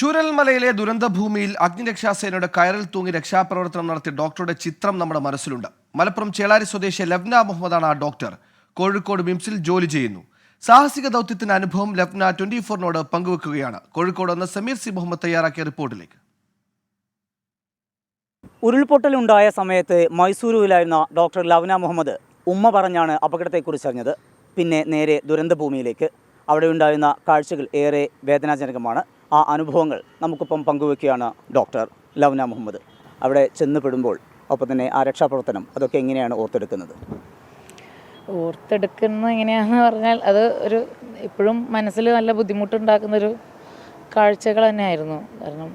ചൂരൽമലയിലെ ദുരന്തഭൂമിയിൽ അഗ്നിരക്ഷാസേനയുടെ കയറിൽ തൂങ്ങി രക്ഷാപ്രവർത്തനം നടത്തിയ ഡോക്ടറുടെ ചിത്രം നമ്മുടെ മനസ്സിലുണ്ട്. മലപ്പുറം ചേളാരി സ്വദേശി ലബ്ന മുഹമ്മദാണ് ആ ഡോക്ടർ. കോഴിക്കോട് മിംസിൽ ജോലി ചെയ്യുന്നു. സാഹസിക ദൗത്യത്തിന്റെ അനുഭവം ലബ്ന ട്വന്റി ഫോറിനോട് പങ്കുവെക്കുകയാണ്. കോഴിക്കോട് നിന്ന് സമീർ സി മുഹമ്മദ് തയ്യാറാക്കിയ റിപ്പോർട്ടിലേക്ക്. ഉരുൾപൊട്ടലുണ്ടായ സമയത്ത് മൈസൂരുവിലായിരുന്ന ഡോക്ടർ ലവ്ന മുഹമ്മദ് ഉമ്മ പറഞ്ഞാണ് അപകടത്തെക്കുറിച്ച് അറിഞ്ഞത് പിന്നെ നേരെ ദുരന്തഭൂമിയിലേക്ക്. അവിടെ ഉണ്ടായിരുന്ന കാഴ്ചകൾ ഏറെ വേദനാജനകമാണ്. ആ അനുഭവങ്ങൾ നമുക്കിപ്പം പങ്കുവെക്കുകയാണ് ഡോക്ടർ ലവ്ന മുഹമ്മദ്. അവിടെ ചെന്നുപെടുമ്പോൾ ഒപ്പം തന്നെ ആ രക്ഷാപ്രവർത്തനം അതൊക്കെ എങ്ങനെയാണ് ഓർത്തെടുക്കുന്നത്? ഓർത്തെടുക്കുന്ന എങ്ങനെയാണെന്ന് പറഞ്ഞാൽ അത് ഒരു ഇപ്പോഴും മനസ്സിൽ നല്ല ബുദ്ധിമുട്ടുണ്ടാക്കുന്നൊരു കാഴ്ചകൾ തന്നെയായിരുന്നു. കാരണം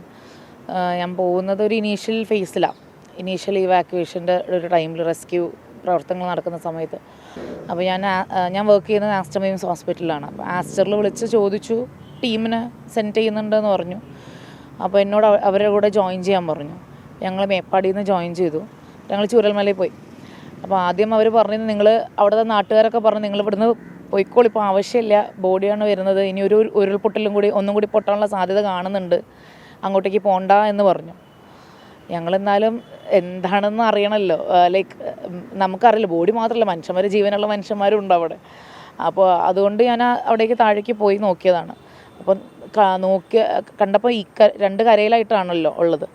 ഞാൻ പോകുന്നത് ഒരു ഇനീഷ്യൽ ഫേസിലാണ് ഇനീഷ്യൽ ഇവാക്യുവേഷന്റെ ഒരു ടൈമിൽ റെസ്ക്യൂ പ്രവർത്തനങ്ങൾ നടക്കുന്ന സമയത്ത്. അപ്പോൾ ഞാൻ ഞാൻ വർക്ക് ചെയ്യുന്നത് ആസ്റ്റർ മെയിംസ് ഹോസ്പിറ്റലിലാണ് അപ്പോൾ ആസ്റ്ററിൽ വിളിച്ച് ചോദിച്ചു ടീമിന് സെൻഡ് ചെയ്യുന്നുണ്ടെന്ന് പറഞ്ഞു. അപ്പോൾ എന്നോട് അവ- അവരുടെ കൂടെ ജോയിൻ ചെയ്യാൻ പറഞ്ഞു. ഞങ്ങൾ മേപ്പാടിയിൽ നിന്ന് ജോയിൻ ചെയ്തു. ഞങ്ങൾ ചൂരൽമലയിൽ പോയി. അപ്പോൾ ആദ്യം അവർ പറഞ്ഞത് നിങ്ങൾ അവിടുത്തെ നാട്ടുകാരൊക്കെ പറഞ്ഞു നിങ്ങൾ ഇവിടുന്ന് പോയിക്കോളി ഇപ്പോൾ ആവശ്യമില്ല ബോഡിയാണ് വരുന്നത്. ഇനി ഒരു ഉരുൾപൊട്ടലും കൂടി ഒന്നും കൂടി പൊട്ടാനുള്ള സാധ്യത കാണുന്നുണ്ട്. അങ്ങോട്ടേക്ക് പോണ്ട എന്ന് പറഞ്ഞു. ഞങ്ങളെന്നാലും എന്താണെന്ന് അറിയണമല്ലോ ലൈക്ക് നമുക്കറിയില്ല. ബോഡി മാത്രമല്ല മനുഷ്യന്മാർ ജീവനുള്ള മനുഷ്യന്മാരും ഉണ്ട് അവിടെ. അപ്പോൾ അതുകൊണ്ട് ഞാൻ അവിടേക്ക് താഴേക്ക് പോയി നോക്കിയതാണ്. അപ്പം നോക്കിയ കണ്ടപ്പോൾ ഈ രണ്ട് കരയിലായിട്ടാണല്ലോ ഉള്ളത്.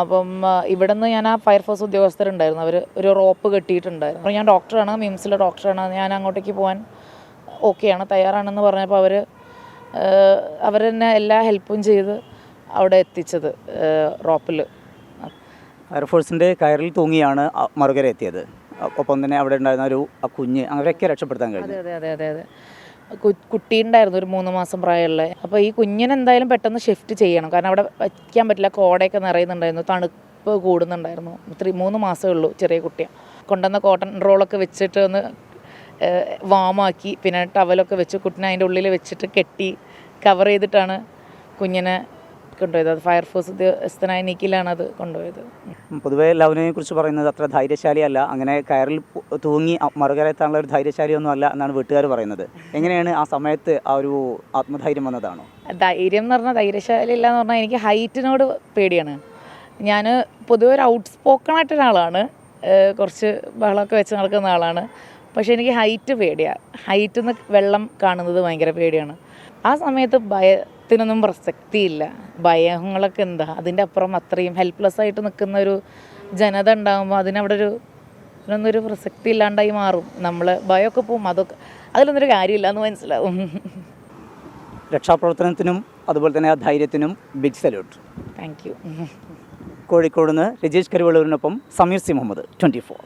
അപ്പം ഇവിടെ നിന്ന് ഞാൻ ആ ഫയർഫോഴ്സ് ഉദ്യോഗസ്ഥരുണ്ടായിരുന്നു. അവർ ഒരു റോപ്പ് കെട്ടിയിട്ടുണ്ടായിരുന്നു. അപ്പോൾ ഞാൻ ഡോക്ടറാണ് മിംസിലെ ഡോക്ടറാണ്. ഞാൻ അങ്ങോട്ടേക്ക് പോകാൻ ഓക്കെയാണ് തയ്യാറാണെന്ന് പറഞ്ഞപ്പോൾ അവർ അവർ തന്നെ എല്ലാ ഹെൽപ്പും ചെയ്ത് അവിടെ എത്തിച്ചത് റോപ്പിൽ ഫയർഫോഴ്സിന്റെ കയറിൽ തൂങ്ങിയാണ് മറുകര എത്തിയത്. ഒപ്പം തന്നെ അവിടെ ഉണ്ടായിരുന്ന ഒരു കുഞ്ഞ് അവരൊക്കെ രക്ഷപ്പെടുത്താൻ കഴിഞ്ഞു. അതെ അതെ അതെ അതെ. കുട്ടി ഉണ്ടായിരുന്നു ഒരു മൂന്ന് മാസം പ്രായമുള്ള. അപ്പോൾ ഈ കുഞ്ഞിനെന്തായാലും പെട്ടെന്ന് ഷിഫ്റ്റ് ചെയ്യണം. കാരണം അവിടെ വയ്ക്കാൻ പറ്റില്ല കോടയൊക്കെ നിറയുന്നുണ്ടായിരുന്നു തണുപ്പ് കൂടുന്നുണ്ടായിരുന്നു. ത്രീ മൂന്ന് മാസമേ ഉള്ളൂ ചെറിയ കുട്ടിയാണ് കൊണ്ടുവന്ന കോട്ടൺ റോളൊക്കെ വെച്ചിട്ട് ഒന്ന് വാമാക്കി പിന്നെ ടവലൊക്കെ വെച്ച് കുട്ടിനെ അതിന്റെ ഉള്ളിൽ വെച്ചിട്ട് കെട്ടി കവർ ചെയ്തിട്ടാണ് കുഞ്ഞിനെ കൊണ്ടുപോയത്. അത് ഫയർഫോഴ്സ് ഉദ്യോഗസ്ഥനായ നിഖിലാണ് അത് കൊണ്ടുപോയത്. പൊതുവേ ലവനെ കുറിച്ച് പറയുന്നത് അത്ര ധൈര്യശാലിയല്ല. അങ്ങനെ കയറിൽ തൂങ്ങി മറുകരത്താനുള്ള ഒരു ധൈര്യശാലിയൊന്നും അല്ല എന്നാണ് വീട്ടുകാർ പറയുന്നത്. എങ്ങനെയാണ് ആ സമയത്ത് ആ ഒരു ആത്മധൈര്യം വന്നതാണോ? ധൈര്യം എന്ന് പറഞ്ഞാൽ ധൈര്യശാലി ഇല്ല എന്ന് പറഞ്ഞാൽ എനിക്ക് ഹൈറ്റിനോട് പേടിയാണ്. ഞാൻ പൊതുവെ ഒരു ഔട്ട് സ്പോക്കൺ ആയിട്ട് ഒരാളാണ് കുറച്ച് ബഹളമൊക്കെ വെച്ച് നടക്കുന്ന ആളാണ്. പക്ഷേ എനിക്ക് ഹൈറ്റ് പേടിയാണ് ഹൈറ്റിൽ നിന്ന് വെള്ളം കാണുന്നത് ഭയങ്കര പേടിയാണ്. ആ സമയത്ത് ഭയത്തിനൊന്നും പ്രസക്തിയില്ല. ഭയങ്ങളൊക്കെ എന്താ? അതിന്റെ അപ്പുറം അത്രയും ഹെൽപ്ലെസ് ആയിട്ട് നിൽക്കുന്ന ഒരു ജനത ഉണ്ടാകുമ്പോൾ അതിനവിടെ ഒരു ഇതിനൊന്നൊരു പ്രസക്തി ഇല്ലാണ്ടായി മാറും. നമ്മൾ ഭയമൊക്കെ പോവും. അതൊക്കെ അതിലൊന്നൊരു കാര്യമില്ല എന്ന് മനസ്സിലാവും. രക്ഷാപ്രവർത്തനത്തിനും അതുപോലെ തന്നെ ആ ധൈര്യത്തിനും big salute thank you Kozhikode നിന്ന് Rajesh കരുവള്ളൂരിനൊപ്പം Sameer C Muhammad twenty four